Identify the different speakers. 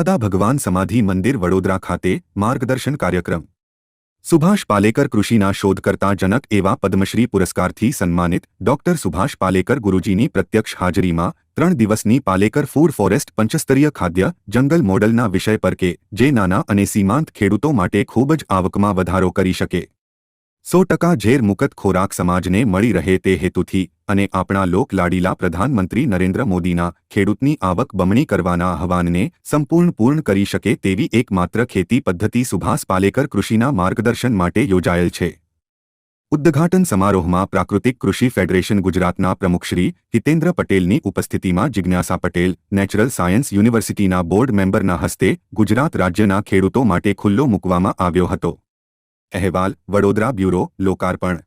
Speaker 1: દાદા ભગવાન સમાધિ મંદિર વડોદરા ખાતે માર્ગદર્શન કાર્યક્રમ. સુભાષ પાલેકર કૃષિના શોધકર્તા જનક એવા પદ્મશ્રી પુરસ્કારથી સન્માનિત ડોક્ટર સુભાષ પાલેકર ગુરુજીની પ્રત્યક્ષ હાજરીમાં ત્રણ દિવસની પાલેકર ફૂડ ફોરેસ્ટ પંચસ્તરીય ખાદ્ય જંગલ મોડલના વિષય પર કે જે નાના અને સીમાંત ખેડૂતો માટે ખૂબ જ આવકમાં વધારો કરી શકે. સો ટકા ઝેર મુક્ત ખોરાક સમાજને મળી રહે તે હેતુથી અને આપણા લોકલાડીલા પ્રધાનમંત્રી નરેન્દ્ર મોદીના ખેડૂતની આવક બમણી કરવાના આહવાનને સંપૂર્ણ પૂર્ણ કરી શકે તેવી એકમાત્ર ખેતી પદ્ધતિ સુભાષ પાલેકર કૃષિના માર્ગદર્શન માટે યોજાયેલ છે. ઉદ્ઘાટન સમારોહમાં પ્રાકૃતિક કૃષિ ફેડરેશન ગુજરાતના પ્રમુખશ્રી હિતેન્દ્ર પટેલની ઉપસ્થિતિમાં જિજ્ઞાસા પટેલ, નેચરલ સાયન્સ યુનિવર્સિટીના બોર્ડ મેમ્બરના હસ્તે ગુજરાત રાજ્યના ખેડૂતો માટે ખુલ્લો મૂકવામાં આવ્યો હતો. અહેવાલ વડોદરા બ્યુરો લોકાર્પણ.